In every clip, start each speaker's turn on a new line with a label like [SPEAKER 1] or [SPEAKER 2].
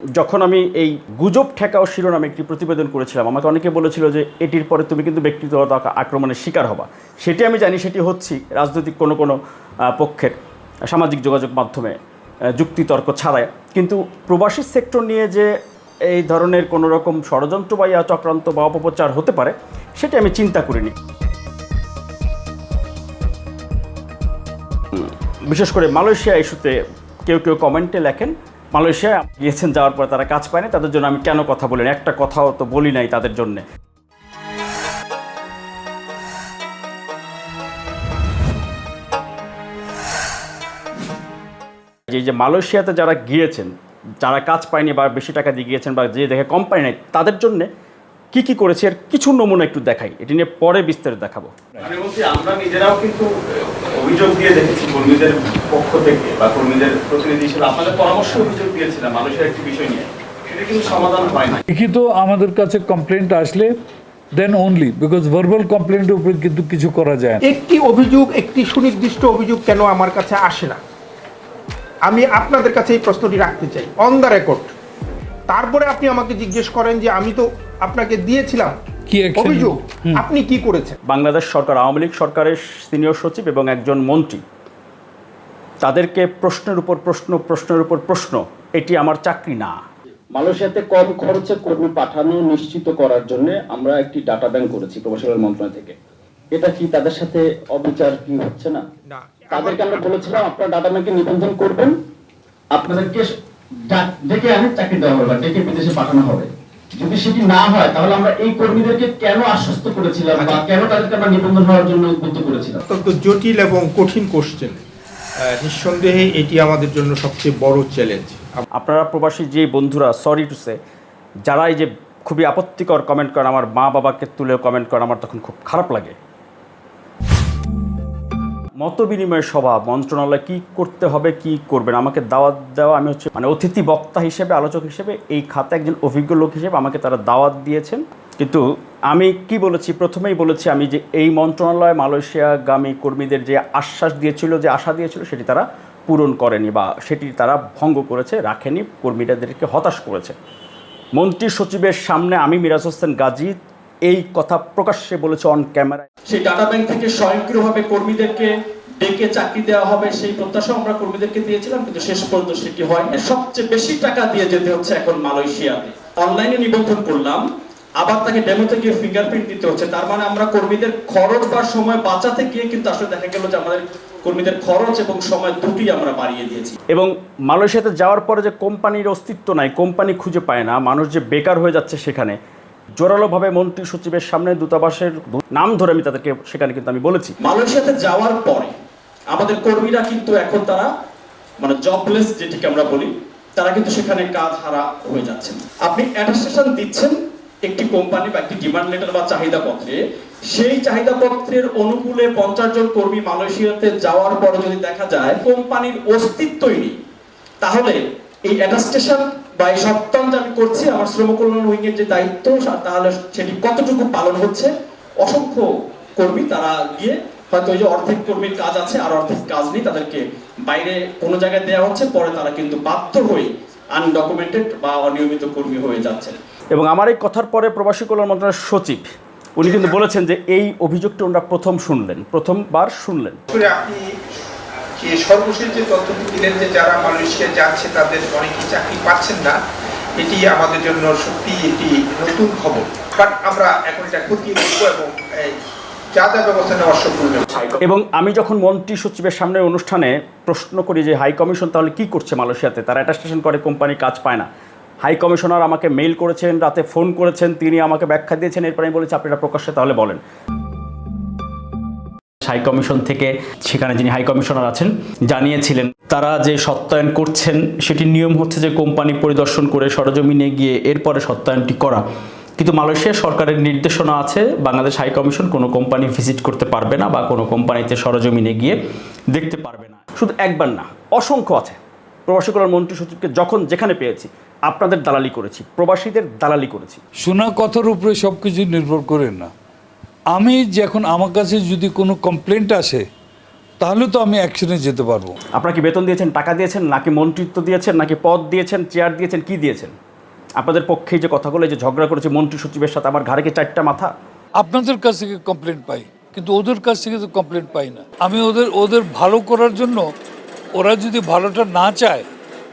[SPEAKER 1] যখন আমি এই গুজব ঠেকাও শিরোনামে একটি প্রতিবেদন করেছিলাম, আমাকে অনেকে বলেছিল যে এটির পরে তুমি কিন্তু ব্যক্তিগত আক্রমণের শিকার হবা। সেটি আমি জানি, সেটি হচ্ছি রাজনৈতিক কোনো কোনো পক্ষের সামাজিক যোগাযোগ মাধ্যমে যুক্তিতর্ক ছাড়াই। কিন্তু প্রবাসী সেক্টর নিয়ে যে এই ধরনের কোনো রকম ষড়যন্ত্র বা ইয়া চক্রান্ত বা অপপ্রচার হতে পারে, সেটি আমি চিন্তা করিনি। বিশেষ করে মালয়েশিয়া ইস্যুতে কেউ কেউ কমেন্টে লেখেন মালয়েশিয়া গিয়েছেন, যাওয়ার পর তারা কাজ পায়নি। তাদের জন্য আমি কেন কথা বলিনি? একটা কথাও তো বলি নাই তাদের জন্যে। এই যে মালয়েশিয়াতে যারা গিয়েছেন, যারা কাজ পায়নি বা বেশি টাকা দিয়ে গিয়েছেন বা যে দেখে কম পায় নাই, তাদের জন্য কি কি করেছে এর কিছু নমুনা একটু দেখাই। এটি নিয়ে পরে বিস্তারিত দেখাবো।
[SPEAKER 2] আমরা নিজেরাও কিন্তু অভিযোগ দিয়ে দেখেছি কর্মীদের পক্ষ থেকে বা কর্মীদের প্রতিনিধি হিসেবে আপনাদের পরামর্শ অভিযোগ দিয়েছিলাম মানুষের একটি বিষয় নিয়ে। সেটা কিন্তু সমাধান হয় না
[SPEAKER 3] লিখিত আমাদের কাছে কমপ্লেন্ট আসলে দেন অনলি বিকজ ভার্বাল কমপ্লেন্টের উপরে কিন্তু কিছু করা যায়
[SPEAKER 4] একটি অভিযোগ একটি সুনির্দিষ্ট অভিযোগ কেন আমার কাছে আসে না? আমি আপনাদের কাছে এই প্রশ্নটি রাখতে চাই। অন দ্য রেকর্ড তারপরে আপনি আমাকে জিজ্ঞেস করেন যে আমি তো আপনাকে দিয়েছিলাম অভিযোগ। আপনি কি করেছেন?
[SPEAKER 1] বাংলাদেশ সরকার আওয়ামী লীগ সরকারের সিনিয়র সচিব এবং একজন মন্ত্রী। তাদেরকে প্রশ্নের উপর প্রশ্ন প্রশ্নের উপর প্রশ্ন এটি আমার চাকরি না।
[SPEAKER 5] মালয়েশিয়াতে কম খরচে কর্মী পাঠানো নিশ্চিত করার জন্য আমরা একটি ডাটা ব্যাংক করেছি প্রবাসী মন্ত্রণালয় থেকে। এটা কি তাদের সাথে অবিচার কি হচ্ছে না?
[SPEAKER 4] না।
[SPEAKER 5] তাদেরকে আমরা বলেছিলাম আপনারা ডাটা ব্যাংকে নিবন্ধন করবেন। আপনাদেরকে ডেকে আনে চাকরি দেওয়া হবে বা ডেকে বিদেশে পাঠানো হবে। যদি সেটি না হয় তাহলে আমরা এই কর্মীদেরকে কেন আশ্বস্ত করেছিলাম বা কেন তাদেরকে আমরা নিবন্ধন হওয়ার জন্য উদ্বুদ্ধ করেছিলাম?
[SPEAKER 4] অত্যন্ত জটিল এবং কঠিন কোশ্চেন নিঃসন্দেহে এটি আমাদের জন্য সবচেয়ে বড় চ্যালেঞ্জ
[SPEAKER 1] আপনারা প্রবাসী যে বন্ধুরা সরি টু সে যারা এই যে খুবই আপত্তিকর কমেন্ট করেন আমার মা বাবাকে তুলে কমেন্ট করেন আমার তখন খুব খারাপ লাগে। মত বিনিময় সভা, মন্ত্রণালয় কি করতে হবে, কি করবেন আমাকে দাওয়াত দেওয়া, আমি হচ্ছে মানে অতিথি বক্তা হিসেবে, আলোচক হিসেবে, এই খাতে একজন অভিজ্ঞ লোক হিসেবে আমাকে তারা দাওয়াত দিয়েছেন। কিন্তু আমি কি বলেছি? প্রথমেই বলেছি আমি যে এই মন্ত্রণালয় মালয়েশিয়াগামী কর্মীদের যে আশ্বাস দিয়েছিল, যে আশা দিয়েছিল, সেটি তারা পূরণ করেনি বা সেটি তারা ভঙ্গ করেছে, রাখেনি, কর্মীদেরকে হতাশ করেছে। মন্ত্রী সচিবের সামনে আমি মিরাজ হোসেন গাজী এই কথা প্রকাশ্যে বলেছে অন ক্যামেরায়
[SPEAKER 5] সেই ডাটা ব্যাংক থেকে স্বয়ংক্রিয়ভাবে কর্মীদেরকে ডেকে চাকরি দেওয়া হবে সেই প্রত্যাশা আমরা কর্মীদেরকে দিয়েছিলাম কিন্তু শেষ পর্যন্ত সেটি হয় সবচেয়ে বেশি টাকা দিয়ে যেতে হচ্ছে এখন মালয়েশিয়াতে। অনলাইনে নিবন্ধন করলাম আবার তাকে ডেমোতে গিয়ে ফিঙ্গারপ্রিন্ট দিতে হচ্ছে। তার মানে আমরা কর্মীদের খরচ বা সময় বাঁচাতে গিয়ে কিন্তু আসলে দেখা গেল যে আমাদের কর্মীদের খরচ এবং সময় দুটি আমরা বাড়িয়ে দিয়েছি।
[SPEAKER 1] এবং মালয়েশিয়াতে যাওয়ার পরে যে কোম্পানির অস্তিত্ব নাই কোম্পানি খুঁজে পায় না মানুষ যে বেকার হয়ে যাচ্ছে সেখানে জোরালোভাবে মন্ত্রী সচিবের সামনে দূতাবাসের নাম ধরে আমি তাদেরকে সেখানে কিন্তু আমি বলেছি।
[SPEAKER 5] মালয়েশিয়াতে যাওয়ার পরে আমাদের কর্মীরা কিন্তু এখন তারা মানে জবলেস যেটিকে আমরা বলি, তারা কিন্তু সেখানে কাজ হারা হয়ে যাচ্ছেন। আপনি অ্যাটাস্টেশন দিচ্ছেন একটি কোম্পানি বা একটি ডিমান্ড লেটার বা চাহিদা পত্রে। সেই চাহিদা পত্রের অনুকূলে পঞ্চাশ জন কর্মী মালয়েশিয়াতে যাওয়ার পরে যদি দেখা যায় কোম্পানির অস্তিত্বই নেই। তাহলে এই অ্যাটাস্টেশন বা এই সপ্তাহ যে আমি করছি আমার শ্রম কল্যাণ উইং এর যে দায়িত্ব তাহলে সেটি কতটুকু পালন হচ্ছে? অসংখ্য কর্মী তারা গিয়ে হয়তো ওই যে অর্ধেক কর্মীর কাজ আছে আর অর্ধেক কাজ নেই তাদেরকে বাইরে কোনো জায়গায় দেওয়া হচ্ছে পরে তারা কিন্তু বাধ্য হয়ে আনডকুমেন্টেড বা অনিয়মিত কর্মী হয়ে যাচ্ছেন।
[SPEAKER 1] এবং আমার এই কথার পরে প্রবাসী কল্যাণ মন্ত্রণালয়ের সচিব উনি কিন্তু বলেছেন যে এই অভিযোগটি ওনারা প্রথম শুনলেন প্রথমবার শুনলেন।
[SPEAKER 4] আপনি যে সর্বশেষ যে তথ্যটি দিলেন যে যারা মালয়েশিয়া যাচ্ছে, তাদের অনেকেই চাকরি পাচ্ছেন না। এটি আমাদের জন্য সত্যি এটি নতুন খবর। বাট আমরা এখন এটা খতিয়ে দেখব এবং
[SPEAKER 1] এবং আমি যখন মন্ত্রী সচিবের সামনে অনুষ্ঠানে প্রশ্ন করি যে, হাই কমিশন তাহলে কি করছে মালয়েশিয়াতে? তারা অ্যাটাস্টেশন করে, কোম্পানি কাজ পায় না। হাই কমিশনার আমাকে মেইল করেছেন, রাতে ফোন করেছেন, তিনি আমাকে ব্যাখ্যা দিয়েছেন, এরপরে আমি বলেছি আপনারা প্রকাশ্যে তাহলে বলেন। হাই কমিশন থেকে সেখানে যিনি হাই কমিশনার আছেন জানিয়েছিলেন তারা যে সত্যায়ন করছেন সেটির নিয়ম হচ্ছে যে কোম্পানি পরিদর্শন করে সরজমিনে গিয়ে এরপরে সত্যায়নটি করা। কিন্তু মালয়েশিয়া সরকারের নির্দেশনা আছে বাংলাদেশ হাই কমিশন কোনো কোম্পানি ভিজিট করতে পারবে না বা কোনো কোম্পানিতে সরজমিনে গিয়ে দেখতে পারবে না। শুধু একবার না অসংখ্য আছে। প্রবাসী কল্যাণ মন্ত্রী সচিবকে যখন যেখানে পেয়েছি আপনাদের দালালি করেছি প্রবাসীদের দালালি করেছি।
[SPEAKER 3] শোনা কথার উপরে সব কিছু নির্ভর করে না। আমি যখন আমার কাছে যদি কোনো কমপ্লেন্ট আসে তাহলে তো আমি অ্যাকশনে যেতে পারব।
[SPEAKER 1] আপনারা কি বেতন দিয়েছেন টাকা দিয়েছেন নাকি মন্ত্রিত্ব দিয়েছেন নাকি পদ দিয়েছেন চেয়ার দিয়েছেন কি দিয়েছেন? আপনাদের পক্ষে যে কথাগুলো যে ঝগড়া করেছে মন্ত্রী সচিবের সাথে আমার ঘাড়ে চারটা মাথা?
[SPEAKER 3] আপনাদের কাছ থেকে কমপ্লেন পাই কিন্তু ওদের কাছ থেকে তো কমপ্লেন পাই না। আমি ওদের ওদের ভালো করার জন্য ওরা যদি ভালোটা না চায়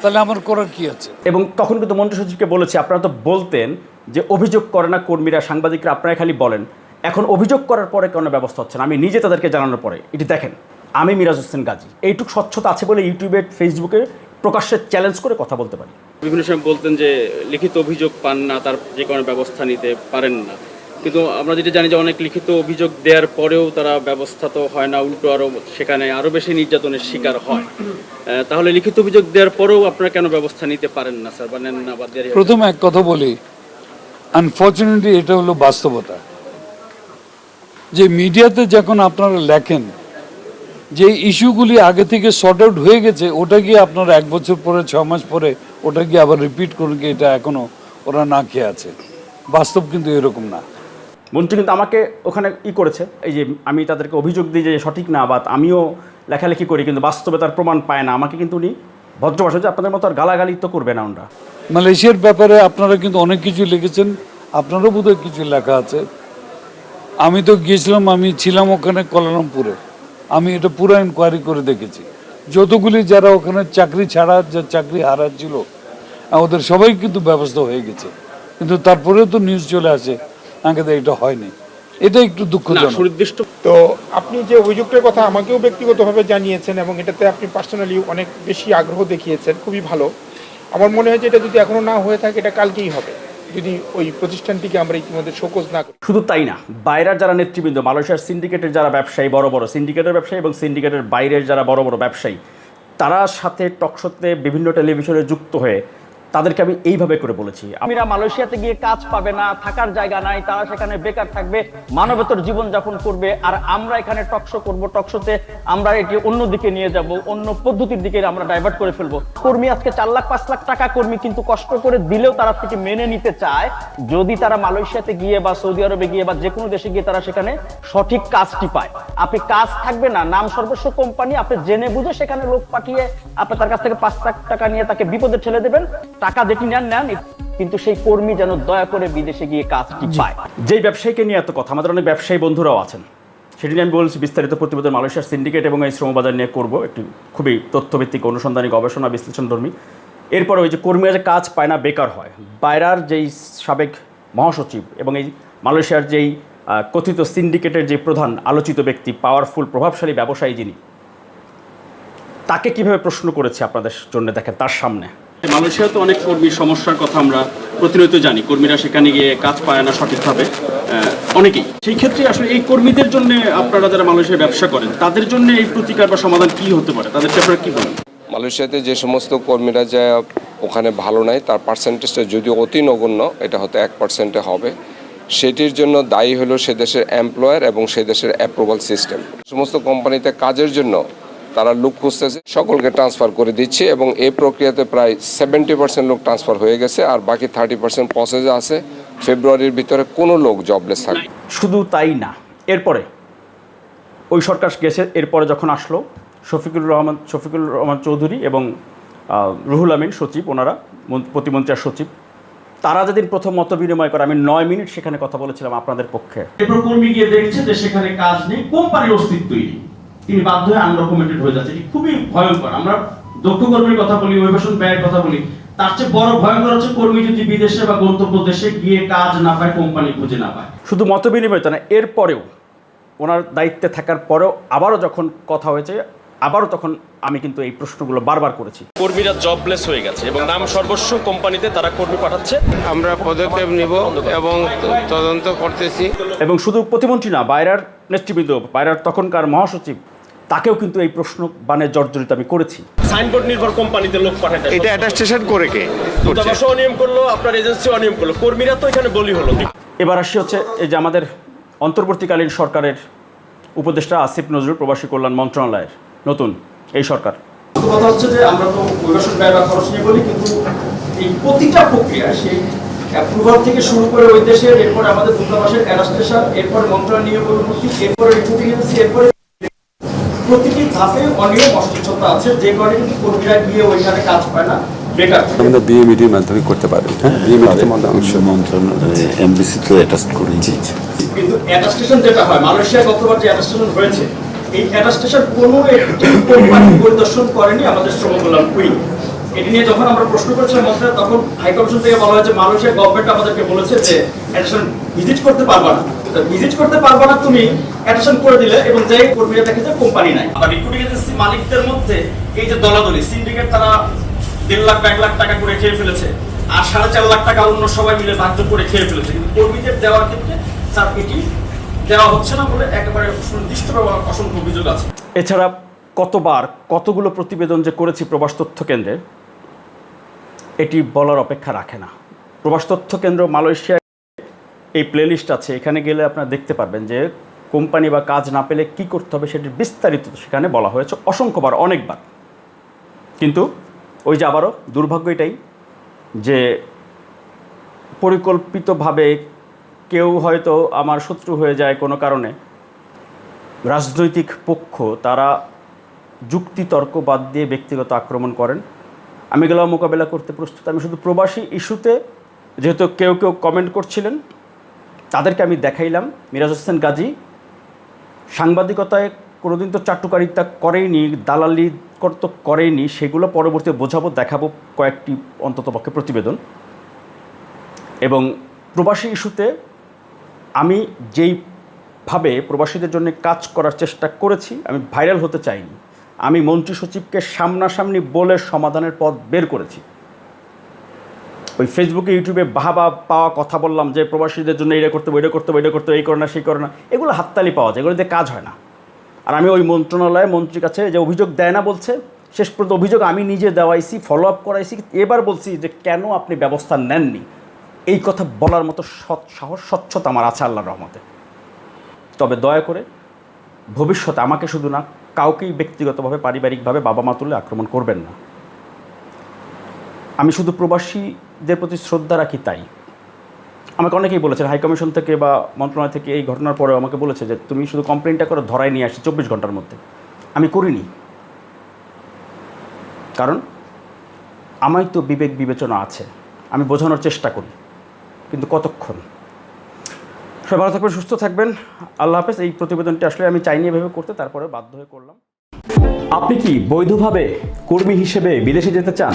[SPEAKER 3] তাহলে আমার করার কি আছে?
[SPEAKER 1] এবং তখন কিন্তু মন্ত্রী সচিবকে বলেছি আপনারা তো বলতেন যে অভিযোগ করে না কর্মীরা সাংবাদিকরা আপনারা খালি বলেন। এখন অভিযোগ করার পরে কোনো ব্যবস্থা হচ্ছে না। আমি নিজে তাদেরকে জানানোর পরে। এটি দেখেন আমি মিরাজ হোসেন গাজী। এইটুক স্বচ্ছতা আছে বলে ইউটিউবে ফেসবুকে প্রকাশ্যে চ্যালেঞ্জ করে কথা বলতে পারি।
[SPEAKER 2] বিভিন্ন সময় বলতেন যে লিখিত অভিযোগ পান না তার যে কোনো ব্যবস্থা নিতে পারেন না। কিন্তু আমরা যেটা জানি যে অনেক লিখিত অভিযোগ দেওয়ার পরেও তারা ব্যবস্থা তো হয় না উল্টো আরও সেখানে আরও বেশি নির্যাতনের শিকার হয়। আহ, তাহলে লিখিত অভিযোগ দেওয়ার পরেও আপনারা কেন ব্যবস্থা নিতে পারেন না স্যার? বা নেন না বা?
[SPEAKER 3] প্রথম এক কথা বলি আনফর্চুনেটলি এটা হলো বাস্তবতা। যে মিডিয়াতে যখন আপনারা লেখেন যে ইস্যুগুলি আগে থেকে শর্ট আউট হয়ে গেছে ওটা গিয়ে আপনারা এক বছর পরে ছ মাস পরে ওটা গিয়ে আবার রিপিট করুন কি এটা এখনও ওরা না খেয়ে আছে। বাস্তব কিন্তু এরকম না।
[SPEAKER 1] মন্ত্রী কিন্তু আমাকে ওখানে ই করেছে এই যে আমি তাদেরকে অভিযোগ দিই যে সঠিক না বা আমিও লেখালেখি করি কিন্তু বাস্তবে তার প্রমাণ পায় না। আমাকে কিন্তু উনি ভদ্র ভাষা যে আপনাদের মতো আর গালাগালি তো করবে না ওনারা
[SPEAKER 3] মালয়েশিয়ার ব্যাপারে আপনারা কিন্তু অনেক কিছু লিখেছেন আপনারও বোধহয় কিছু লেখা আছে। আমি তো গিয়েছিলাম আমি ছিলাম ওখানে কলালামপুরে আমি এটা পুরো ইনকোয়ারি করে দেখেছি। যতগুলি যারা ওখানে চাকরি ছাড়া যা চাকরি হারাচ্ছিল ওদের সবাই কিন্তু ব্যবস্থা হয়ে গেছে। কিন্তু তারপরেও তো নিউজ চলে আসে আগে তো এটা হয়নি। এটা একটু দুঃখজনক।
[SPEAKER 2] সুনির্দিষ্ট
[SPEAKER 4] তো আপনি যে অভিযোগটার কথা আমাকেও ব্যক্তিগতভাবে জানিয়েছেন এবং এটাতে আপনি পার্সোনালি অনেক বেশি আগ্রহ দেখিয়েছেন খুবই ভালো। আমার মনে হয় যে এটা যদি এখনও না হয়ে থাকে এটা কালকেই হবে। যদি ওই প্রতিষ্ঠানটিকে আমরা ইতিমধ্যে শোকজ না করি।
[SPEAKER 1] শুধু তাই না, বাইরের যারা নেতৃবৃন্দ, মালয়েশিয়ার সিন্ডিকেটের যারা ব্যবসায়ী, বড় বড় সিন্ডিকেটের ব্যবসায়ী এবং সিন্ডিকেটের বাইরের যারা বড় বড় ব্যবসায়ী, তারা সাথে টকশোতে বিভিন্ন টেলিভিশনে যুক্ত হয়ে তাদেরকে আমি এইভাবে করে বলেছি।
[SPEAKER 6] আমিরা মালয়েশিয়াতে গিয়ে কাজ পাবে না, থাকার জায়গা নাই, তারা সেখানে বেকার থাকবে, মানবেতর জীবন যাপন করবে, আর আমরা এখানে টকশো করব টকশোতে আমরা এটি অন্য দিকে নিয়ে যাব, অন্য পদ্ধতির দিকে আমরা ডাইভার্ট করে ফেলব। কর্মী আজকে চার লাখ, পাঁচ লাখ টাকা কর্মী কিন্তু কষ্ট করে দিলেও তারা সেটি মেনে নিতে চায়। যদি তারা মালয়েশিয়াতে গিয়ে বা সৌদি আরবে গিয়ে বা যে কোনো দেশে গিয়ে তারা সেখানে সঠিক কাজটি পায়। আপনি কাজ থাকবে না, নাম সর্বস্ব কোম্পানি, আপনি জেনে বুঝে সেখানে লোক পাঠিয়ে আপনি তার কাছ থেকে পাঁচ লাখ টাকা নিয়ে তাকে বিপদে ঠেলে দেবেন। টাকা যেটি নেন নেন কিন্তু সেই কর্মী যেন দয়া করে বিদেশে গিয়ে কাজটি পায়।
[SPEAKER 1] যেই ব্যবসায়ীকে নিয়ে এত কথা আমাদের অনেক ব্যবসায়ী বন্ধুরাও আছেন। সেটি নিয়ে আমি বলছি বিস্তারিত প্রতিবেদন মালয়েশিয়ার সিন্ডিকেট এবং এই শ্রমবাজার নিয়ে করব। একটি খুবই তথ্যভিত্তিক অনুসন্ধানী গবেষণা বিশ্লেষণধর্মী। এরপরে ওই যে কর্মীরা যে কাজ পায় না বেকার হয়। বাইরার যেই সাবেক মহাসচিব এবং এই মালয়েশিয়ার যেই কথিত সিন্ডিকেটের যে প্রধান আলোচিত ব্যক্তি পাওয়ারফুল প্রভাবশালী ব্যবসায়ী যিনি তাকে কীভাবে প্রশ্ন করেছে আপনাদের জন্য দেখেন তার সামনে।
[SPEAKER 2] মালয়েশিয়াতে অনেক কর্মীর সমস্যার কথা আমরা প্রতিনিয়ত জানি। কর্মীরা সেখানে গিয়ে কাজ পায় না সঠিকভাবে অনেকেই। সেই ক্ষেত্রে আসলে এই কর্মীদের জন্য আপনারা যারা মালয়েশিয়ায় ব্যবসা করেন, তাদের জন্য এই প্রতিকার বা সমাধান কি হতে পারে? তাদেরকে আপনারা কি বলেন?
[SPEAKER 7] মালয়েশিয়াতে যে সমস্ত কর্মীরা যা ওখানে ভালো নাই, তার পার্সেন্টেজটা যদিও অতি নগণ্য, এটা হয়তো এক পার্সেন্টে হবে। সেটির জন্য দায়ী হলো সে দেশের এমপ্লয়ার এবং সে দেশের অ্যাপ্রুভাল সিস্টেম সমস্ত কোম্পানিতে কাজের জন্য তারা লোক খুঁজতেছে সকলকে ট্রান্সফার করে দিচ্ছে এবং এই প্রক্রিয়াতে প্রায় সেভেন্টি পার্সেন্ট লোক ট্রান্সফার হয়ে গেছে আর বাকি থার্টি পার্সেন্ট প্রসেসে আছে। ফেব্রুয়ারির ভিতরে কোনো লোক জবলেস থাকবে
[SPEAKER 1] শুধু তাই না এরপরে ওই সরকার গেছে এরপরে যখন আসলো শফিকুর রহমান শফিকুর রহমান চৌধুরী এবং রুহুল আমিন সচিব ওনারা মন- প্রতিমন্ত্রী আর সচিব তারা যেদিন প্রথম মত বিনিময় করে আমি নয় মিনিট সেখানে কথা বলেছিলাম আপনাদের পক্ষে।
[SPEAKER 2] এরপর কর্মী গিয়ে দেখছে যে সেখানে কাজ নেই কোম্পানির অস্তিত্বই নেই। তিনি বাধ্য হয়ে আনডকুমেন্টেড হয়ে যাচ্ছে এটি খুবই ভয়ঙ্কর। আমরা দক্ষ কর্মীর কথা বলি অভিবাসন ব্যয়ের কথা বলি তার চেয়ে বড় ভয়ঙ্কর হচ্ছে কর্মী যদি বিদেশে বা গন্তব্য দেশে গিয়ে কাজ না পায় কোম্পানি খুঁজে না পায়।
[SPEAKER 1] শুধু মত বিনিময় তো না এরপরেও ওনার দায়িত্বে থাকার পরেও আবারও যখন কথা হয়েছে আবারও তখন আমি কিন্তু এই প্রশ্নগুলো বারবার করেছি।
[SPEAKER 8] কর্মীরা জবলেস হয়ে গেছে এবং নাম সর্বস্ব কোম্পানিতে তারা কর্মী পাঠাচ্ছে।
[SPEAKER 9] আমরা পদক্ষেপ নিব এবং তদন্ত করতেছি।
[SPEAKER 1] এবং শুধু প্রতিমন্ত্রী না বাইরের নেতৃবৃন্দ বাইরের তখনকার মহাসচিব তাকেও কিন্তু এই প্রশ্ন বানে জর্জরিত আমি করেছি।
[SPEAKER 8] সাইনবোর্ড নির্ভর কোম্পানিতে লোক পাঠায়
[SPEAKER 9] এটা অ্যাটাস্টেশন করে কে
[SPEAKER 8] দূতাবাসও অনিয়ম করল আপনার এজেন্সি অনিয়ম করল। কর্মীরা তো এখানে বলি হলো।
[SPEAKER 1] এবার আসি হচ্ছে এই যে আমাদের অন্তর্বর্তীকালীন সরকারের উপদেষ্টা আসিফ নজরুল প্রবাসী কল্যাণ মন্ত্রণালয়ের নতুন এই সরকার।
[SPEAKER 2] কথা হচ্ছে যে আমরা তো অভিবাসন ব্যয় বা খরচ নিয়ে বলি কিন্তু এই প্রতিটা প্রক্রিয়া সেই অ্যাপ্রুভাল থেকে শুরু করে ওই দেশের এরপরে আমাদের দূতাবাসের অ্যাডাস্টেশন এরপরে মন্ত্রণালয় নিয়োগ অনুমতি এরপরে রিপোর্টিং এজেন্সি এরপরে প্রতিটি ধাপে অনিয়ম আছে। যে কারণে কিন্তু কর্মীরা গিয়ে ওইখানে কাজ পায় না
[SPEAKER 10] আমরা বিএমইডির মাধ্যমে করতে পারব হ্যাঁ? বিএমইডিতে অংশ।
[SPEAKER 11] মন্ত্রণালয়ে এমবিসি তো অ্যাটাচ করে
[SPEAKER 2] কিন্তু অ্যাটাস্টেশন যেটা হয় মালয়েশিয়া গতবার যে অ্যাটাস্টেশন হয়েছে এই অ্যাটাস্টেশন কোনো একটি কোম্পানি পরিদর্শন করেনি আমাদের শ্রম কল্যাণ উইং এটি নিয়ে যখন আমরা প্রশ্ন করেছিলাম মন্ত্রী তখন থেকে বলা হয়েছে মালয়েশিয়া গভর্নমেন্ট আমাদেরকে বলেছে যে অ্যাটাস্টেশন ভিজিট করতে পারবা না। ভিজিট করতে পারবা না তুমি অ্যাটাস্টেশন করে দিলে এবং যে কর্মীরা দেখে যে কোম্পানি নাই। আবার রিক্রুটিং এজেন্সি মালিকদের মধ্যে এই যে দলাদলি সিন্ডিকেট তারা দেড় লাখ এক লাখ টাকা করে খেয়ে ফেলেছে আর সাড়ে চার লাখ টাকা অন্য সবাই মিলে ভাগ্য করে খেয়ে ফেলেছে। কিন্তু কর্মীদের দেওয়ার ক্ষেত্রে স্যার এটি দেওয়া হচ্ছে না বলে একেবারে সুনির্দিষ্টভাবে অসংখ্য অভিযোগ আছে।
[SPEAKER 1] এছাড়া কতবার কতগুলো প্রতিবেদন যে করেছি প্রবাস তথ্য কেন্দ্রে এটি বলার অপেক্ষা রাখে না। প্রবাস তথ্য কেন্দ্র মালয়েশিয়া এই প্লেলিস্ট আছে, এখানে গেলে আপনারা দেখতে পারবেন যে কোম্পানি বা কাজ না পেলে কি করতে হবে সেটির বিস্তারিত সেখানে বলা হয়েছে অসংখ্যবার, অনেকবার। কিন্তু ওই যে আবারও দুর্ভাগ্য এটাই যে পরিকল্পিতভাবে কেউ হয়তো আমার শত্রু হয়ে যায় কোনো কারণে, রাজনৈতিক পক্ষ তারা যুক্তি তর্ক বাদ দিয়ে ব্যক্তিগত আক্রমণ করেন। আমি গেলাম মোকাবেলা করতে প্রস্তুত, আমি শুধু প্রবাসী ইস্যুতে, যেহেতু কেউ কেউ কমেন্ট করছিলেন তাদেরকে আমি দেখাইলাম। মিরাজ হোসেন গাজী, সাংবাদিকতায় কোনোদিন তো চাটুকারিতা করেইনি, দালালি তো করেইনি, সেগুলো পরবর্তী বোঝাবো, দেখাবো কয়েকটি অন্ততপক্ষে প্রতিবেদন। এবং প্রবাসী ইস্যুতে আমি যেইভাবে প্রবাসীদের জন্য কাজ করার চেষ্টা করেছি, আমি ভাইরাল হতে চাইনি। আমি মন্ত্রী সচিবকে সামনাসামনি বলে সমাধানের পথ বের করেছি। ওই ফেসবুকে ইউটিউবে বাহাবা পাওয়া কথা বললাম যে প্রবাসীদের জন্য এটা করতে হবে এটা করতে হবে এটা করতে হবে, এই করে না, সেই করে না, এগুলো হাততালি পাওয়া যায়, এগুলোতে কাজ হয় না। আর আমি ওই মন্ত্রণালয়ে মন্ত্রীর কাছে যে অভিযোগ দেয় না বলছে, শেষ পর্যন্ত অভিযোগ আমি নিজে দেওয়াইছি ফলো আপ করাইছি, এবার বলছি যে কেন আপনি ব্যবস্থা নেননি? এই কথা বলার মতো সৎ সাহস, স্বচ্ছতা আমার আছে আল্লাহর রহমতে। তবে দয়া করে ভবিষ্যতে আমাকে শুধু না, কাউকেই ব্যক্তিগতভাবে, পারিবারিকভাবে বাবা মা তুলে আক্রমণ করবেন না। আমি শুধু প্রবাসীদের প্রতি শ্রদ্ধা রাখি তাই। আমাকে অনেকেই বলেছেন হাইকমিশন থেকে বা মন্ত্রণালয় থেকে এই ঘটনার পরেও আমাকে বলেছে যে, তুমি শুধু কমপ্লেনটা করে ধরাই নিয়ে আসি চব্বিশ ঘণ্টার মধ্যে। আমি করিনি। কারণ আমার তো বিবেক বিবেচনা আছে। আমি বোঝানোর চেষ্টা করি, কিন্তু কতক্ষণ? সবাই ভালো থাকবেন, সুস্থ থাকবেন। আল্লাহ হাফেজ, এই প্রতিবেদনটি আসলে আমি চাইনি এভাবে করতে, তারপরে বাধ্য হয়ে করলাম। আপনি কি বৈধভাবে কর্মী হিসেবে বিদেশে যেতে চান?